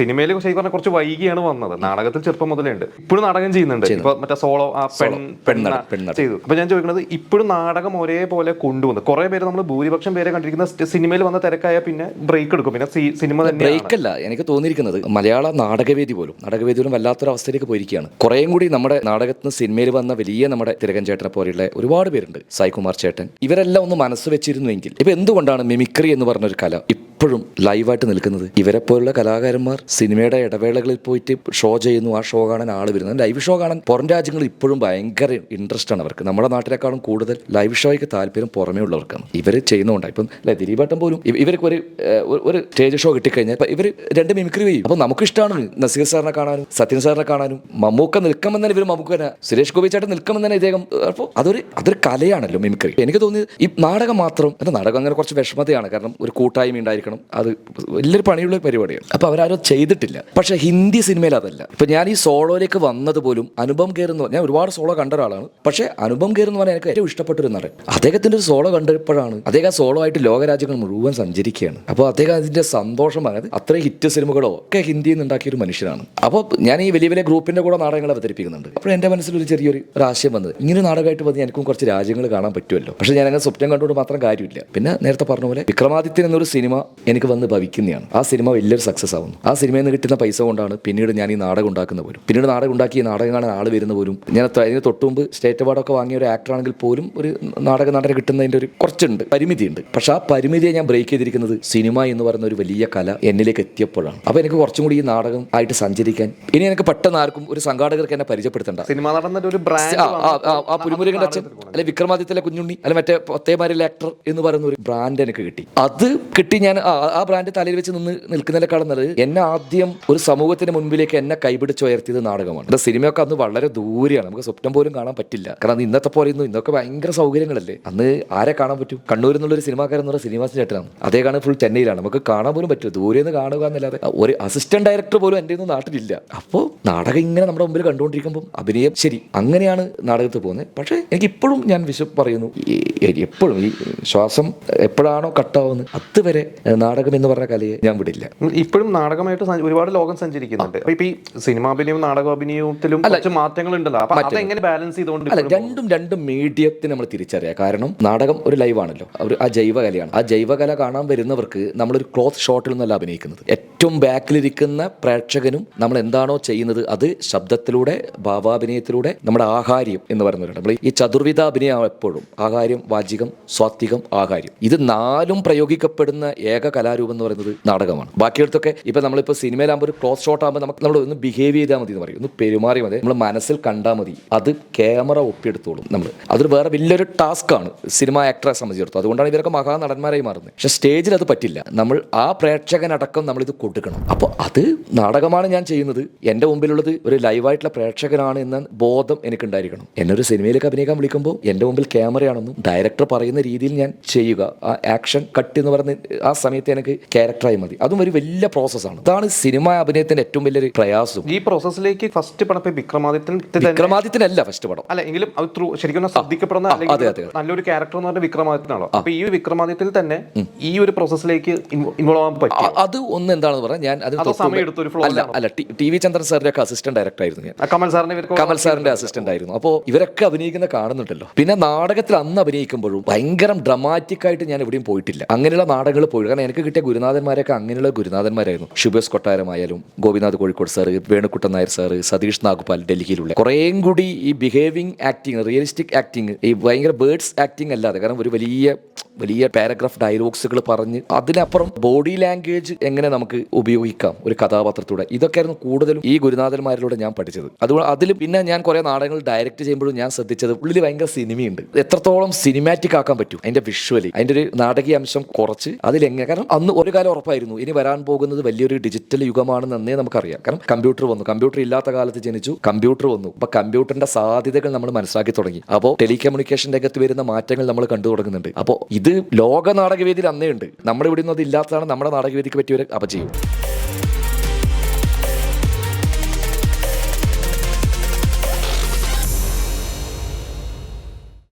സിനിമയിൽ ശരിക്കും പറഞ്ഞാൽ കുറച്ച് വൈകിയാണ് വന്നത്. നാടകത്തിൽ ചെറുപ്പം മുതലേ ഉണ്ട്. ഇപ്പോഴും നാടകം ചെയ്യുന്നുണ്ട്. ഇപ്പൊ മറ്റേ സോളോ ആ പെൺ. ചെയ്തു. അപ്പൊ ഞാൻ ചോദിക്കുന്നത് ഇപ്പോഴും നാടകം ഒരേപോലെ കൊണ്ടുവന്നു. കുറെ പേര് നമ്മൾ ഭൂരിപക്ഷം പേരെ കണ്ടിരിക്കുന്ന സിനിമയിൽ വന്ന തിരക്കായ പിന്നെ ബ്രേക്ക് എടുക്കും. പിന്നെ സിനിമ തന്നെ ബ്രേക്ക് അല്ല എനിക്ക് തോന്നിയിരിക്കുന്നത് മലയാള നാടകവേദി പോലും നാടകവേദി പോലും വല്ലാത്തൊരു അവസ്ഥയിലേക്ക് പോയിരിക്കുകയാണ്. കുറേയും കൂടി നമ്മുടെ നാടകത്തിന് സിനിമയിൽ വന്ന വലിയ നമ്മുടെ തിരകൻ ചേട്ടനെ പോലെയുള്ള ഒരുപാട് പേരുണ്ട്. സായികുമാർ ചേട്ടൻ. ഇവരെല്ലാം ഒന്ന് മനസ്സ് വെച്ചിരുന്നുവെങ്കിൽ ഇപ്പൊ എന്തുകൊണ്ടാണ് മിമിക്രി എന്ന് പറഞ്ഞൊരു കല ഇപ്പോഴും ലൈവായിട്ട് നിൽക്കുന്നത്. ഇവരെ പോലുള്ള കലാകാരന്മാർ സിനിമയുടെ ഇടവേളകളിൽ പോയിട്ട് ഷോ ചെയ്യുന്നു. ആ ഷോ കാണാൻ ആൾ വരുന്നത് ലൈവ് ഷോ കാണാൻ പുറം രാജ്യങ്ങളിൽ ഇപ്പോഴും ഭയങ്കര ഇൻട്രസ്റ്റ് ആണ് അവർക്ക്. നമ്മുടെ നാട്ടിലേക്കാളും കൂടുതൽ ലൈവ് ഷോയ്ക്ക് താല്പര്യം പുറമേ ഉള്ളവർക്കാണ്. ഇവർ ചെയ്യുന്നതുകൊണ്ടാണ്. ഇപ്പം അല്ലെ ദിലീപേട്ടൻ പോലും ഇവർക്ക് ഒരു ഒരു- സ്റ്റേജ് ഷോ കിട്ടിക്കഴിഞ്ഞാൽ ഇവർ രണ്ട് മിമിക്രി ചെയ്യും. അപ്പോൾ നമുക്ക് ഇഷ്ടമാണ് നസീർ സാറിനെ കാണാനും സത്യൻ സാറിനെ കാണാനും. മമ്മൂക്ക നിൽക്കുമെന്ന് തന്നെ ഇവർ മമ്മൂക്ക തന്നെ സുരേഷ് ഗോപി ചേട്ടൻ നിൽക്കുമെന്ന് തന്നെ ഇദ്ദേഹം അപ്പോൾ അതൊരു അതൊരു കലയാണല്ലോ മിമിക്രി എനിക്ക് തോന്നിയത് ഈ നാടകം മാത്രം അല്ല നാടകം അങ്ങനെ കുറച്ച് വിഷമതയാണ്. കാരണം ഒരു കൂട്ടായ്മ ഉണ്ടായിരിക്കണം അത് വലിയൊരു പണിയുള്ള പരിപാടിയാണ്. അപ്പോൾ അവരാരും ചെയ്തിട്ടില്ല. പക്ഷേ ഹിന്ദി സിനിമയിൽ അതല്ല. ഇപ്പം ഞാൻ ഈ സോളോയിലേക്ക് വന്നത് പോലും അനുപം കയറുന്ന ഞാൻ ഒരുപാട് സോളോ കണ്ട ഒരാളാണ്. പക്ഷേ അനുപം കയറുന്ന പറഞ്ഞാൽ എനിക്ക് ഏറ്റവും ഇഷ്ടപ്പെട്ടൊരു നടൻ. അദ്ദേഹത്തിന്റെ ഒരു സോളോ കണ്ടപ്പോഴാണ് അദ്ദേഹം സോളോ ആയിട്ട് ലോകരാജ്യങ്ങൾ മുഴുവൻ സഞ്ചരിക്കുകയാണ്. അപ്പോൾ അദ്ദേഹം അതിന്റെ സന്തോഷം പറഞ്ഞത് അത്രയും ഹിറ്റ് സിനിമകളോ ഒക്കെ ഹിന്ദിയിൽ നിന്ന് ഉണ്ടാക്കിയ ഒരു മനുഷ്യനാണ്. അപ്പോൾ ഞാൻ ഈ വലിയ വലിയ ഗ്രൂപ്പിന്റെ കൂടെ നാടകങ്ങൾ അവതരിപ്പിക്കുന്നുണ്ട്. അപ്പോൾ എന്റെ മനസ്സിൽ ഒരു ചെറിയൊരു ആശയം വന്നത് ഇങ്ങനെ നാടകമായിട്ട് വന്ന് എനിക്കും കുറച്ച് രാജ്യങ്ങൾ കാണാൻ പറ്റുമല്ലോ. പക്ഷേ ഞാൻ അങ്ങനെ സ്വപ്നം കണ്ടുകൊണ്ട് മാത്രം കാര്യമില്ല. പിന്നെ നേരത്തെ പറഞ്ഞ പോലെ വിക്രമാദിത്യൻ എന്നൊരു സിനിമ എനിക്ക് വന്ന് ഭവിക്കുന്നതാണ്. ആ സിനിമ വലിയൊരു സക്സസ് ആവുന്നു. ആ സിനിമയിൽ നിന്ന് കിട്ടുന്ന പൈസ കൊണ്ടാണ് പിന്നീട് ഞാൻ ഈ നാടകം ഉണ്ടാക്കുന്ന പോലും. പിന്നീട് നാടകം ഉണ്ടാക്കി ഈ നാടകം കാണാൻ ആൾ വരുന്ന പോലും. ഞാൻ അതിന് തൊട്ട് മുമ്പ് സ്റ്റേറ്റ് അവാർഡൊക്കെ വാങ്ങിയ ഒരു ആക്ടർ ആണെങ്കിൽ പോലും ഒരു നാടക നടന കിട്ടുന്നതിന്റെ ഒരു കുറച്ചുണ്ട് പരിമിതിയുണ്ട്. പക്ഷെ ആ പരിമിതിയെ ഞാൻ ബ്രേക്ക് ചെയ്തിരിക്കുന്നത് സിനിമ എന്ന് പറയുന്ന ഒരു വലിയ കല എന്നിലേക്ക് എത്തിയപ്പോഴാണ്. അപ്പോൾ എനിക്ക് കുറച്ചും കൂടി ഈ നാടകം ആയിട്ട് സഞ്ചരിക്കാൻ ഇനി എനിക്ക് പെട്ടെന്ന് ആർക്കും ഒരു സംഘാടകർക്ക് എന്നെ പരിചയപ്പെടുത്തണ്ട. സിനിമ ഒരു ബ്രാൻഡ് ആ, പുലിമുരുകന്റെ അച്ഛൻ അല്ലെ വിക്രമാദിത്യത്തിലെ കുഞ്ഞുണ്ണി അല്ലെ മറ്റേ പത്തേമാരിലെ ആക്ടർ എന്ന് പറയുന്ന ഒരു ബ്രാൻഡ് എനിക്ക് കിട്ടി. അത് കിട്ടി ഞാൻ ആ ബ്രാൻഡ് തലയിൽ വെച്ച് നിന്ന് നിൽക്കുന്നതിനേക്കാളും നല്ലത് എന്നെ ആദ്യം ഒരു സമൂഹത്തിന് മുൻപിലേക്ക് എന്നെ കൈപിടിച്ച് ഉയർത്തിയത് നാടകമാണ്. ഇത് സിനിമയൊക്കെ അന്ന് വളരെ ദൂരെയാണ്. നമുക്ക് സ്വപ്നം പോലും കാണാൻ പറ്റില്ല. കാരണം ഇന്നത്തെ പോലെ ഇന്നും ഇന്നൊക്കെ ഭയങ്കര സൗകര്യങ്ങളല്ലേ? അന്ന് ആരെ കാണാൻ പറ്റും? കണ്ണൂരിൽ നിന്നുള്ള ഒരു സിനിമാക്കാരൻ എന്ന് പറഞ്ഞാൽ ശ്രീനിവാസൻ ചേട്ടനാണ്. അതേ കാണാൻ ഫുൾ ചെന്നൈയിലാണ്. നമുക്ക് കാണാൻ പോലും പറ്റും ദൂരെ നിന്ന് കാണുക എന്നല്ലാതെ ഒരു അസിസ്റ്റന്റ് ഡയറക്ടർ പോലും എന്റെ ഒന്നും നാട്ടിലില്ല. അപ്പോൾ നാടകം ഇങ്ങനെ നമ്മുടെ മുമ്പിൽ കണ്ടുകൊണ്ടിരിക്കുമ്പോൾ അഭിനയം ശരി അങ്ങനെയാണ് നാടകത്തിൽ പോകുന്നത്. പക്ഷേ എനിക്ക് ഇപ്പോഴും ഞാൻ വിശ്വ പറയുന്നു എപ്പോഴും ഈ ശ്വാസം എപ്പോഴാണോ കട്ടാവുന്നത് അതുവരെ നാടകം എന്ന് പറഞ്ഞ കലയെ ഞാൻ വിടില്ല. ഇപ്പോഴും നാടകമായിട്ട് ഒരുപാട് ലോകം സഞ്ചരിക്കുന്നുണ്ട്. അപ്പൊ ഈ സിനിമാഭിനയവും നാടകാഭിനയത്തിലും കുറച്ച് മാറ്റങ്ങൾ ഉണ്ടല്ലോ അതെങ്ങനെ ബാലൻസ് ചെയ്തുകൊണ്ട് അല്ല രണ്ടും രണ്ടും മീഡിയത്തിന് നമ്മൾ തിരിച്ചറിയാം. കാരണം നാടകം ഒരു ലൈവാണല്ലോ ഒരു ആ ജൈവകലയാണ് ആ ജൈവകല കാണാൻ വരുന്നവർക്ക് നമ്മളൊരു ക്ലോത്ത് ഷോട്ടിൽ നിന്നല്ല അഭിനയിക്കുന്നത്. ഏറ്റവും ബാക്കിലിരിക്കുന്ന പ്രേക്ഷകനും നമ്മൾ എന്താണോ ചെയ്യുന്നത് അത് ശബ്ദത്തിലൂടെ ഭാവാഭിനയത്തിലൂടെ നമ്മുടെ ആഹാര്യം എന്ന് പറയുന്നവരുണ്ട്. നമ്മൾ ഈ ചതുർവിധ അഭിനയം എപ്പോഴും ആഹാര്യം വാചികം സ്വാത്വികം ആഹാര്യം. ഇത് നാലും പ്രയോഗിക്കപ്പെടുന്ന ഏക കലാരൂപം എന്ന് പറയുന്നത് നാടകമാണ്. ബാക്കിയെടുത്തൊക്കെ ഇപ്പൊ നമ്മളിപ്പോ സിനിമയിലാകുമ്പോൾ ഒരു ക്ലോസ് ഷോട്ട് ആകുമ്പോൾ നമുക്ക് നമ്മൾ ഒന്ന് ബിഹേവ് ചെയ്താൽ മതി എന്ന് പറയും. ഒന്ന് പെരുമാറി മതി. നമ്മൾ മനസ്സിൽ കണ്ടാൽ മതി. അത് ക്യാമറ ഒപ്പിയെടുത്തോളും നമ്മൾ അതൊരു വേറെ വലിയൊരു ടാസ്ക് ആണ്. സിനിമ ആക്ടറെ സംബന്ധിച്ചിടത്തോളം. അതുകൊണ്ടാണ് ഇവരൊക്കെ മഹാ നടന്മാരായി മാറുന്നത്. പക്ഷെ സ്റ്റേജിൽ അത് പറ്റില്ല. നമ്മൾ ആ പ്രേക്ഷകനടക്കം ഇത് കൊടുക്കണം. അപ്പോൾ അത് നാടകമാണ് ഞാൻ ചെയ്യുന്നത്. എന്റെ മുമ്പിലുള്ളത് ഒരു ലൈവായിട്ടുള്ള പ്രേക്ഷകനാണ് എന്ന ബോധം എനിക്കുണ്ടായിരിക്കണം. എന്നൊരു സിനിമയിലേക്ക് അഭിനയിക്കാൻ വിളിക്കുമ്പോൾ എന്റെ മുമ്പിൽ ക്യാമറയാണെന്നും ഡയറക്ടർ പറയുന്ന രീതിയിൽ ഞാൻ ചെയ്യുക. ആ ആക്ഷൻ കട്ട് എന്ന് പറഞ്ഞ് ആ സമയത്ത് എനിക്ക് ക്യാരക്ടറായി മതി. അതും ഒരു വലിയ പ്രോസസ്സാണ് അതാണ് സിനിമ അഭിനയത്തിന്റെ ഏറ്റവും വലിയൊരു പ്രയാസം. ഈ പ്രോസസ്സിലേക്ക് ഫസ്റ്റ് പടം വിക്രമാദിത്യൻ വിക്രമാദിത്യനല്ല ഫസ്റ്റ് പടം. അല്ല എങ്കിലും അത് ത്രൂ ശരിക്കും പറഞ്ഞാൽ ശ്രദ്ധിക്കപ്പെടുന്ന. നല്ലൊരു ക്യാരക്ടർ എന്ന് പറഞ്ഞ വിക്രമാദിത്യനാണോ അപ്പൊ ഈ വിക്രമാദിത്യത്തിൽ തന്നെ ഈ ഒരു പ്രോസസ്സിലേക്ക് ഇൻവോൾവ് ആവാൻ പറ്റും അത് ഒന്ന് എന്താണെന്ന് പറഞ്ഞാൽ ഞാൻ അത് അല്ല അല്ല ടി- ടി വി ചന്ദ്രൻ സാറിന്റെ ഒക്കെ അസിസ്റ്റന്റ് ഡയറക്ടർ ആയിരുന്നു ഞാൻ. കമൽ സാറിന്റെ കമൽ സാറിന്റെ അസിസ്റ്റന്റ് ആയിരുന്നു. അപ്പോൾ ഇവരൊക്കെ അഭിനയിക്കുന്ന കാണുന്നുണ്ടല്ലോ. പിന്നെ നാടകത്തിൽ അന്ന് അഭിനയിക്കുമ്പോഴും ഭയങ്കര ഡ്രമാറ്റിക് ആയിട്ട് ഞാൻ എവിടെയും പോയിട്ടില്ല. അങ്ങനെയുള്ള നാടകങ്ങൾ പോയി. കാരണം എനിക്ക് കിട്ടിയ ഗുരുനാഥന്മാരൊക്കെ അങ്ങനെയുള്ള ഗുരുനാഥന്മാരായിരുന്നു. ശുഭേസ് കൊട്ടാരമായാലും ഗോപിനാഥ് കോഴിക്കോട് സാറ് വേണുക്കുട്ടൻ നായർ സാറ് സതീഷ് നാഗുപാൽ ഡൽഹിയിലുള്ള. കുറേയും കൂടി ഈ ബിഹേവിങ് ആക്ടിങ് റിയലിസ്റ്റിക് ആക്ടിങ് ഈ ഭയങ്കര ബേർഡ്സ് ആക്ടിങ് അല്ലാതെ കാരണം ഒരു വലിയ വലിയ പാരഗ്രാഫ് ഡയലോഗ്സുകൾ പറഞ്ഞ് അതിനപ്പുറം ബോഡി ലാംഗ്വേജ് എങ്ങനെ നമുക്ക് ഉപയോഗിക്കാം ഒരു കഥാപാത്രത്തിലൂടെ. ഇതൊക്കെയായിരുന്നു കൂടുതലും ഈ ഗുരുനാഥന്മാരിലൂടെ ഞാൻ പഠിച്ചത്. അതുകൊണ്ട് അതിൽ പിന്നെ ഞാൻ കുറേ നാടകങ്ങൾ ഡയറക്റ്റ് ചെയ്യുമ്പോഴും ഞാൻ ശ്രദ്ധിച്ചത് ഉള്ളിൽ ഭയങ്കര സിനിമയുണ്ട്. എത്രത്തോളം സിനിമാറ്റിക് ആക്കാൻ പറ്റും അതിന്റെ വിഷ്വലി അതിന്റെ ഒരു നാടകീയ അംശം കുറച്ച് അതിലെങ്ങനെ കാരണം അന്ന് ഒരു കാലം ഉറപ്പായിരുന്നു. ഇനി വരാൻ പോകുന്നത് വലിയൊരു ഡിജിറ്റൽ യുഗമാണെന്ന് അന്നേ നമുക്കറിയാം. കാരണം കമ്പ്യൂട്ടർ വന്നു. കമ്പ്യൂട്ടർ ഇല്ലാത്ത കാലത്ത് ജനിച്ചു കമ്പ്യൂട്ടർ വന്നു. അപ്പൊ കമ്പ്യൂട്ടറിന്റെ സാധ്യതകൾ നമ്മൾ മനസ്സിലാക്കി തുടങ്ങി. അപ്പോൾ ടെലികമ്മ്യൂണിക്കേഷൻ രംഗത്ത് വരുന്ന മാറ്റങ്ങൾ നമ്മൾ കണ്ടു തുടങ്ങുന്നുണ്ട്. അപ്പോൾ ഇത് ലോക നാടകവേദിയിൽ അന്നേ ഉണ്ട് നമ്മുടെ ഇവിടെ ഒന്നും അത് ഇല്ലാത്തതാണ് നമ്മുടെ നാടകവേദിക്ക് പറ്റിയൊരു അപചയം